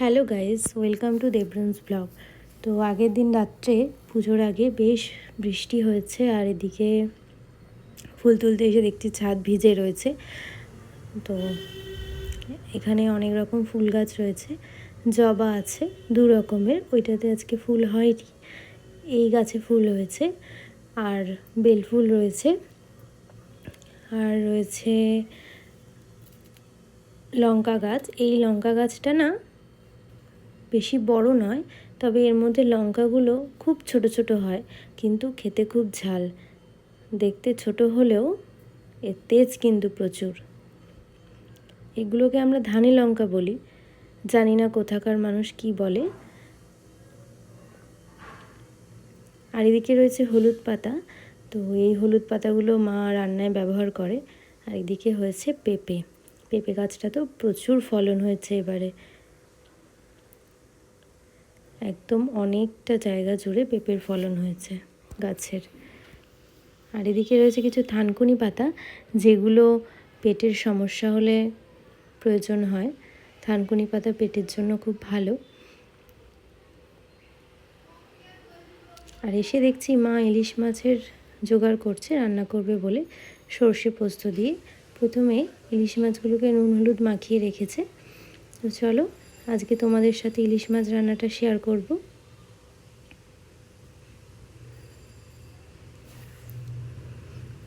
Hello guys welcome to দেবরন্স blog. তো আগের দিন রাত্রে পুজোর আগে বেশ বৃষ্টি হয়েছে, আর এদিকে ফুল তুলতে এসে দেখছি ছাদ ভিজে রয়েছে। তো এখানে অনেক রকম ফুল গাছ রয়েছে, জবা আছে দু রকমের, ওইটাতে আজকে ফুল হয়নি। এই গাছে ফুল হয়েছে, আর বেল ফুল রয়েছে, আর রয়েছে লঙ্কা গাছ। এই লঙ্কা গাছটা না বেশি বড় নয়, তবে এর মধ্যে লঙ্কাগুলো খুব ছোট ছোট হয়, কিন্তু খেতে খুব ঝাল। দেখতে ছোট হলেও এর তেজ কিন্তু প্রচুর। এগুলোকে আমরা ধানি লঙ্কা বলি। জানি না কোথাকার মানুষ কি বলে। আর এদিকে রয়েছে হলুদ পাতা। তো এই হলুদ পাতাগুলো মা রান্নায় ব্যবহার করে। আর এদিকে হয়েছে পেঁপে। পেঁপে গাছটা তো প্রচুর ফলন হয়েছে এবারে। একদম অনেকটা জায়গা জুড়ে পেঁপের ফলন হয়েছে গাছের। আর এদিকে রয়েছে কিছু থানকুনি পাতা, যেগুলো পেটের সমস্যা হলে প্রয়োজন হয়। থানকুনি পাতা পেটের জন্য খুব ভালো। আর এসে দেখছি মা ইলিশ মাছের জোগাড় করছে, রান্না করবে বলে সর্ষে পোস্ত দিয়ে। প্রথমে ইলিশ মাছগুলোকে নুন হলুদ মাখিয়ে রেখেছে। তো চলো আজকে তোমাদের সাথে ইলিশ মাছ রান্নাটা শেয়ার করব।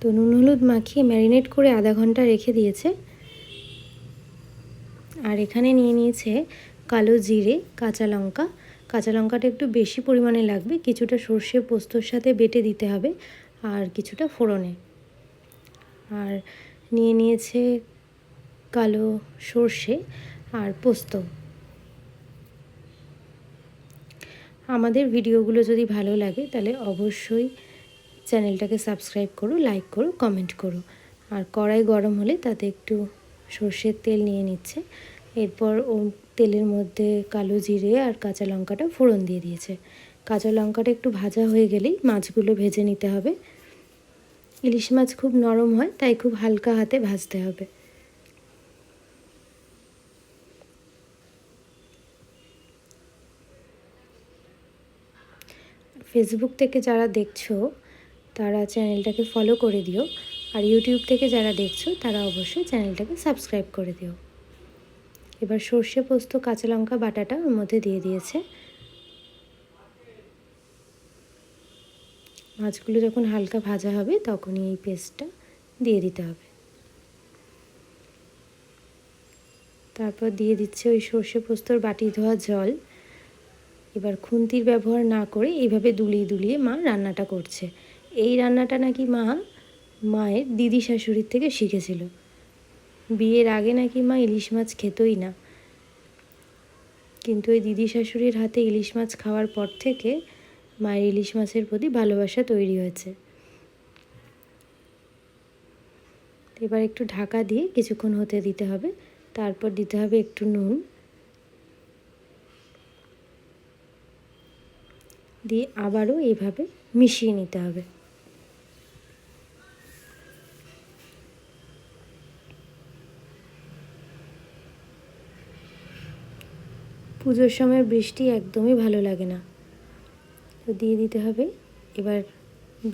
তো নুন, হলুদ মাখিয়ে ম্যারিনেট করে আধা ঘণ্টা রেখে দিয়েছে। আর এখানে নিয়ে নিয়েছে কালো জিরে, কাঁচা লঙ্কা। কাঁচা লঙ্কাটা একটু বেশি পরিমাণে লাগবে, কিছুটা সর্ষে পোস্তর সাথে বেটে দিতে হবে, আর কিছুটা ফোড়নে। আর নিয়ে নিয়েছে কালো সর্ষে আর পোস্ত। আমাদের ভিডিওগুলো যদি ভালো লাগে, তাহলে অবশ্যই চ্যানেলটাকে সাবস্ক্রাইব করো, লাইক করো, কমেন্ট করো। আর কড়াই গরম হলে তাতে একটু সর্ষের তেল নিয়ে নিচ্ছে। এরপর ও তেলের মধ্যে কালো জিরে আর কাঁচা লঙ্কাটা ফোড়ন দিয়ে দিয়েছে। কাঁচা লঙ্কাটা একটু ভাজা হয়ে গেলেই মাছগুলো ভেজে নিতে হবে। ইলিশ মাছ খুব নরম হয়, তাই খুব হালকা হাতে ভাজতে হবে। ফেসবুক থেকে যারা দেখছ, তারা চ্যানেলটাকে ফলো করে দিও। আর ইউটিউব থেকে যারা দেখছ, তারা অবশ্যই চ্যানেলটাকে সাবস্ক্রাইব করে দিও। এবার সর্ষে পোস্ত, কাঁচা লঙ্কা, বাটাটা ওর মধ্যে দিয়ে দিয়েছে। মাছগুলো যখন হালকা ভাজা হবে, তখনই এই পেস্টটা দিয়ে দিতে হবে। তারপর দিয়ে দিচ্ছে ওই সর্ষে পোস্তর বাটি ধোয়া জল। এবার খুন্তির ব্যবহার না করে এইভাবে দুলিয়ে দুলিয়ে মা রান্নাটা করছে। এই রান্নাটা নাকি মা মায়ের দিদি শাশুড়ির থেকে শিখেছিল। বিয়ের আগে নাকি মা ইলিশ মাছ খেতই না। কিন্তু ওই দিদি শাশুড়ির হাতে ইলিশ মাছ খাওয়ার পর থেকে মায়ের ইলিশ মাছের প্রতি ভালোবাসা তৈরি হয়েছে। এবার একটু ঢাকা দিয়ে কিছুক্ষণ হতে দিতে হবে। তারপর দিতে হবে একটু নুন। দিয়ে আবারও এইভাবে মিশিয়ে নিতে হবে। পুজোর সময় বৃষ্টি একদমই ভালো লাগে না। তো দিয়ে দিতে হবে এবার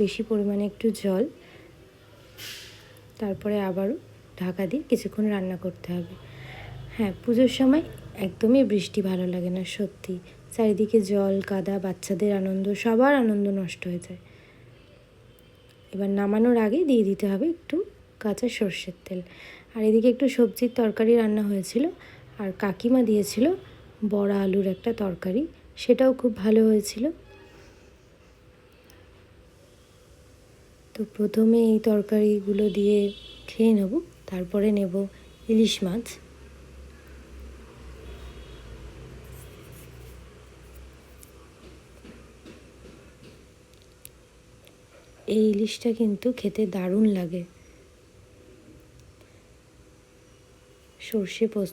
বেশি পরিমাণে একটু জল। তারপরে আবারও ঢাকা দিয়ে কিছুক্ষণ রান্না করতে হবে। হ্যাঁ পুজোর সময় একদমই বৃষ্টি ভালো লাগে না, সত্যি। চারিদিকে জল, কাদা, বাচ্চাদের আনন্দ, সবার আনন্দ নষ্ট হয়ে যায়। এবার নামানোর আগে দিয়ে দিতে হবে একটু কাঁচা সর্ষের তেল। আর এদিকে একটু সবজির তরকারি রান্না হয়েছিল, আর কাকিমা দিয়েছিল বড়া আলুর একটা তরকারি, সেটাও খুব ভালো হয়েছিল। তো প্রথমে এই তরকারিগুলো দিয়ে খেয়ে নেব, তারপরে নেব ইলিশ মাছ। এই ইলিশটা কিন্তু খেতে দারুণ লাগে। সর্ষে পোস্ত